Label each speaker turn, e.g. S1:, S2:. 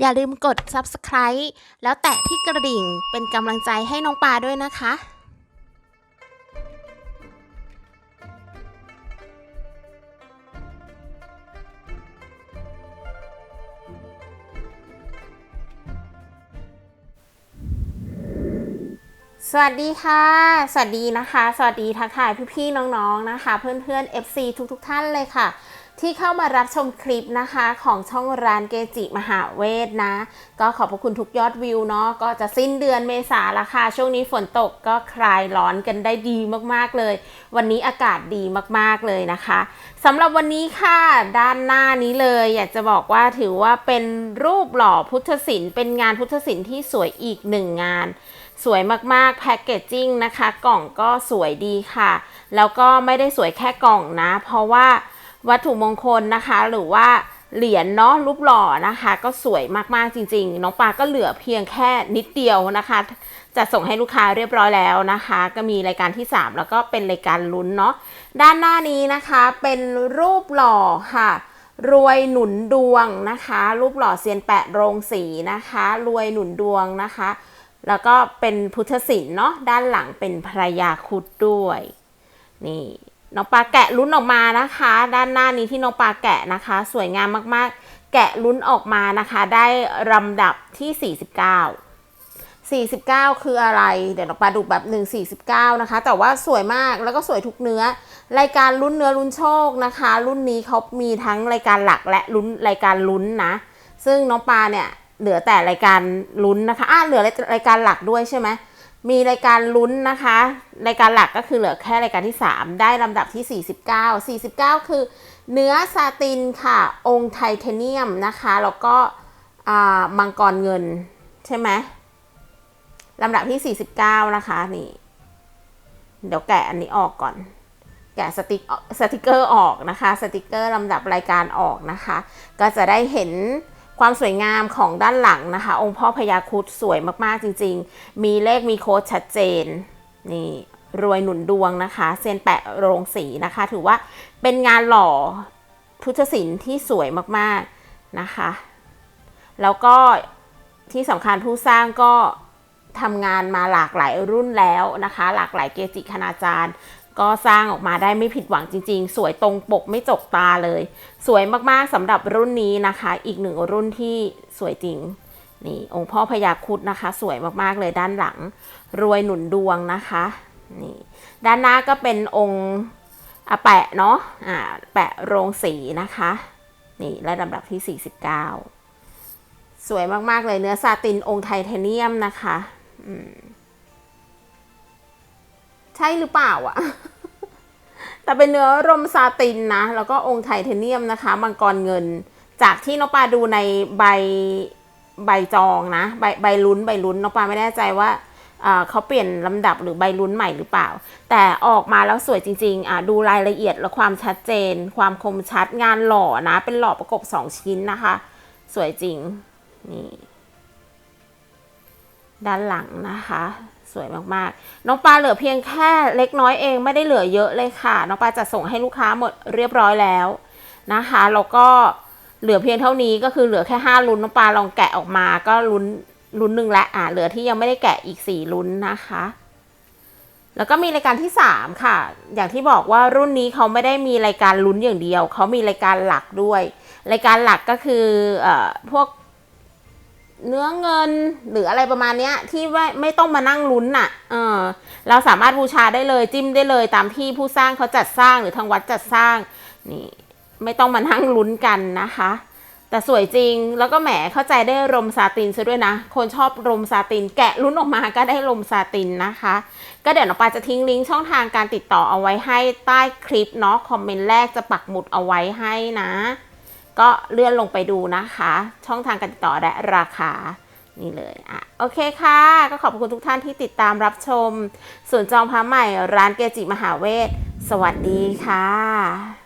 S1: อย่าลืมกด subscribe แล้วแตะที่กระดิ่งเป็นกำลังใจให้น้องปลาด้วยนะคะ สวัสดีค่ะ สวัสดีนะคะ สวัสดีทักทายพี่ๆน้องๆนะคะ เพื่อนๆ FC ทุกๆ ท่านเลยค่ะ ที่เข้ามารับชมคลิปนะคะของช่องร้านเกจิมหาเวทนะ ก็ขอบพระคุณทุกยอดวิวเนาะก็จะสิ้นเดือนเมษาละค่ะ ช่วงนี้ฝนตกก็คลายร้อนกันได้ดีมากๆเลย วันนี้อากาศดีมากๆเลยนะคะสำหรับวันนี้ค่ะด้านหน้านี้เลย อยากจะบอกว่าถือว่าเป็นรูปหล่อพุทธศิลป์เป็นงานพุทธศิลป์ที่สวยอีกหนึ่งงาน สวยมากๆแพคเกจจิ้งนะคะ กล่องก็สวยดีค่ะ แล้วก็ไม่ได้สวยแค่กล่องนะ เพราะว่า วัตถุมงคลนะคะ หรือว่าเหรียญเนาะรูปหล่อนะคะ ก็สวยมากๆจริง ๆ น้องปาก็เหลือเพียงแค่นิดเดียวนะคะ จะส่งให้ลูกค้าเรียบร้อยแล้วนะคะ ก็มีรายการที่ 3 แล้วก็เป็นรายการลุ้นเนาะด้านหน้านี้นะคะเป็นรูปหล่อค่ะ รวยหนุนดวงนะคะ รูปหล่อเซียนแปะโรงสีนะคะ รวยหนุนดวงนะคะ แล้วก็เป็นพุทธศิลป์เนาะด้านหลังเป็นพระยาคุดด้วยนี่ น้องปลาแกะลุ้นออกมานะคะ ด้านหน้านี้ที่น้องปลาแกะนะคะ สวยงามมากๆ แกะลุ้นออกมานะคะ ได้ลำดับที่ 49 49 คืออะไร เดี๋ยวน้องปลาดูแบบ 1 49 นะคะ แต่ว่าสวยมากแล้วก็สวยทุกเนื้อ รายการลุ้นเนื้อลุ้นโชคนะคะ รุ่นนี้เขามีทั้งรายการหลักและลุ้นรายการลุ้นนะ ซึ่งน้องปลาเนี่ยเหลือแต่รายการลุ้นนะคะอ่าเหลือรายการหลักด้วยใช่ไหม มีรายการลุ้นนะคะ รายการหลักก็คือเหลือแค่รายการที่ 3 ได้ลำดับที่ 49 49 คือเนื้อซาตินค่ะ องค์ไทเทเนียมนะคะ แล้วก็มังกรเงินใช่ไหมลำดับที่ 49 นะคะนี่ เดี๋ยวแกะอันนี้ออกก่อน แกะสติสติกเกอร์ออกนะคะ สติกเกอร์ลำดับรายการออกนะคะ ก็จะได้เห็น ความสวยงามของด้านหลังนะคะ องค์พ่อพญาครุดสวยมากๆจริง ๆ มีเลขมีโค้ดชัดเจนนี่รวยหนุนดวงนะคะ เซนแปะโรงสีนะคะ ถือว่าเป็นงานหล่อพุทธศิลป์ที่สวยมากๆนะคะ แล้วก็ที่สำคัญผู้สร้างก็ทำงานมาหลากหลายรุ่นแล้วนะคะ หลากหลายเกจิคณาจารย์ ก็สร้างออกมาได้ไม่ผิดหวังจริง ๆ สวยตรงปกไม่จกตาเลย สวยมากๆสำหรับรุ่นนี้นะคะ อีกหนึ่งรุ่นที่สวยจริงนี่องค์พ่อพญาคุดนะคะ สวยมากๆเลยด้านหลัง รวยหนุนดวงนะคะนี่ด้านหน้าก็เป็นองค์อแปะเนาะอ่าแปะโรงสีนะคะนี่และลำดับที่ 49 สวยมากๆเลยเนื้อซาตินองค์ไทเทเนียมนะคะอืม ใช่หรือเปล่าอะแต่เป็นเนื้อรมซาตินนะ แล้วก็องค์ไทเทเนียมนะคะมังกรเงิน จากที่น้องปาดูในใบใบจองนะ ใบใบลุ้นใบลุ้นน้องปาไม่แน่ใจว่าเขาเปลี่ยนลำดับหรือใบลุ้นใหม่หรือเปล่า แต่ออกมาแล้วสวยจริงๆดูรายละเอียดและความชัดเจน ความคมชัดงานหล่อนะ เป็นหล่อประกบสองชิ้นนะคะ สวยจริงนี่ ด้านหลังนะคะ สวยมากๆ น้องปลาเหลือเพียงแค่เล็กน้อยเองไม่ได้เหลือเยอะเลยค่ะ น้องปลาจะส่งให้ลูกค้าหมดเรียบร้อยแล้วนะคะแล้วก็เหลือเพียงเท่านี้ก็คือเหลือแค่ห้าลุ้นน้องปลาลองแกะออกมาก็ลุ้นลุ้นหนึ่งและอ่าเหลือที่ยังไม่ได้แกะอีกสี่ลุ้นนะคะ แล้วก็มีรายการที่สามค่ะ อย่างที่บอกว่ารุ่นนี้เขาไม่ได้มีรายการลุ้นอย่างเดียว เขามีรายการหลักด้วย รายการหลักก็คือเอ่อพวก เนื้อเงินหรืออะไรประมาณเนี้ย ที่ว่าไม่ต้องมานั่งลุ้นน่ะ เออ เราสามารถบูชาได้เลยจิ้มได้เลยตามที่ผู้สร้างเขาจัดสร้างหรือทางวัดจัดสร้างนี่ไม่ต้องมานั่งลุ้นกันนะคะ แต่สวยจริงแล้วก็แหมเข้าใจได้รมซาตินซะด้วยนะ คนชอบรมซาติน แกะลุ้นออกมาก็ได้รมซาตินนะคะ ก็เดี๋ยวน้องปาจะทิ้งลิงก์ช่องทางการติดต่อเอาไว้ให้ใต้คลิปเนาะคอมเมนต์แรกจะปักหมุดเอาไว้ให้นะ ก็เลื่อนลงไปดูนะคะ ช่องทางการติดต่อและราคานี่เลยอะโอเคค่ะ ก็ขอบคุณทุกท่านที่ติดตามรับชม ส่วนจองพระใหม่ร้านเกจิมหาเวท สวัสดีค่ะ